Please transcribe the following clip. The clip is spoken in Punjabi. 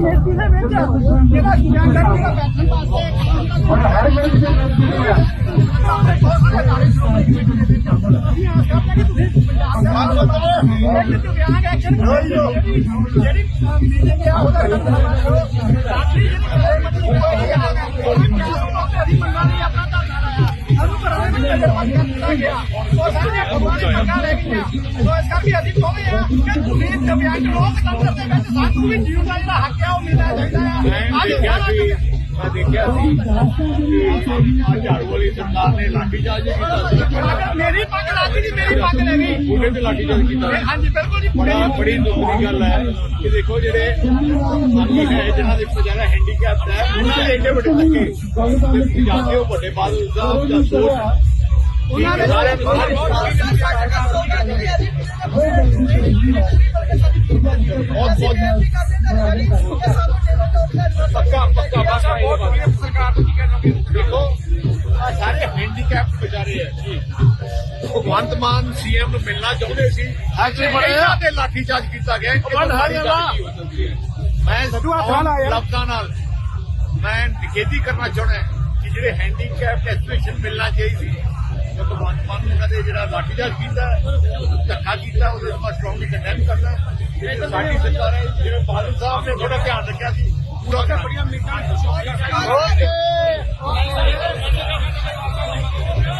ਖੇਤੀ ਦੇ ਵਿੱਚ ਜਿਹੜਾ ਸਟੈਂਡਰਡ ਜਿਹੜਾ ਬੈਠਣ ਵਾਸਤੇ ਹੁਣ ਹਰ ਮਿੰਟ ਦੀ ਜਿਹੜੀ ਮੀਟਿੰਗ ਆ ਉਹਦਾ ਕਰਕੇ ਅਸੀਂ ਚਾਹੁੰਦੇ ਆ ਕਿ ਤੁਸੀਂ ਦਿਵਿਆਂਗ ਲੋਕਤੰਤਰ ਦੇ ਵਿੱਚ ਸਾਨੂੰ ਵੀ ਜੀਉਣ ਦਾ ਜਿਹੜਾ ਹੱਕ ਹੈ ਉਹ ਮਿਲਣਾ ਚਾਹੀਦਾ ਆ ਅੱਜ ਸਾਰਾ ਮੈਂ ਦੇਖਿਆ ਸੀ ਕਿ ਝਾੜੂ ਵਾਲੀ ਸਰਕਾਰ ਨੇ ਲਾਠੀ ਚਾਰਜ ਕੀਤਾ ਸੀ ਅਗਰ ਮੇਰੀ ਪੱਗ ਲੱਗੀ ਨਹੀਂ ਮੇਰੀ ਪੱਗ ਲੈ ਗਈ ਉਹਦੇ ਤੇ ਲਾਠੀ ਚਾਰਜ ਕੀਤਾ ਇਹ ਹਾਂਜੀ ਬਿਲਕੁਲ ਜੀ ਬੜਾ ਬੜੀ ਦੁੱਖ ਦੀ ਗੱਲ ਹੈ ਕਿ ਦੇਖੋ ਜਿਹੜੇ ਸਾਥੀ ਹੈ ਜਿਨ੍ਹਾਂ ਦੇ ਵਿਚਾਰਾ ਹੈਂਡੀਕੈਪ ਹੈ ਉਹਨਾਂ ਦੇ ਏਡੇ ਵੱਡੇ ਧੱਕੇ ਤੇ ਤੁਸੀਂ ਜਾਣਦੇ ਹੋ ਵੱਡੇ ਬਾਦਲ ਸਾਹਿਬ ਦਾ ਸੋਚ ਉਹਨਾਂ ਨੂੰ। ਸਾਰੀ ਬਹੁਤ ਬਹੁਤ ਪੱਕਾ ਪੱਕਾ ਪੱਕਾ। ਬਹੁਤ ਵਧੀਆ ਸਰਕਾਰ ਨੂੰ। ਕੀ ਕਹਿਣਾ ਦੇਖੋ ਆਹ ਸਾਰੇ ਹੈਂਡੀਕੈਪ ਵਿਚਾਰੇ ਹੈ ਜੀ। ਭਗਵੰਤ ਮਾਨ ਸੀਐਮ ਨੂੰ ਮਿਲਣਾ ਚਾਹੁੰਦੇ ਸੀ। ਐਕਚੁਅਲੀ ਬੜਾ। ਤੇ ਲਾਠੀ ਚਾਰਜ ਕੀਤਾ ਗਿਆ। ਕਿ ਤੁਹਾਡੀ ਗੱਲ ਕੀ ਹੋ ਸਕਦੀ ਹੈ। ਮੈਂ ਲਫ਼ਜ਼ਾਂ ਨਾਲ ਮੈਂ ਨਿਖੇਧੀ ਕਰਨਾ ਚਾਹੁੰਦਾ ਕਿ ਜਿਹੜੇ ਹੈਂਡੀਕੈਪ ਐਸੋਸੀਏਸ਼ਨ ਮਿਲਣਾ ਚਾਹੀਦੀ ਚਾਰਜ ਕੀਤਾ ਧੱਕਾ ਕੀਤਾ ਉਹਦੇ ਨੂੰ ਸਟਰੋਂਗਲੀ ਕੰਡੈਮ ਕਰਨਾ ਇਹ ਸਾਡੀ ਸਰਕਾਰ ਹੈ ਜਿਵੇਂ ਬਾਦਲ ਸਾਹਿਬ ਨੇ ਥੋੜਾ ਧਿਆਨ ਰੱਖਿਆ ਸੀ। ਪੂਰਾ ਬੜੀਆਂ ਮੀਟਾਂ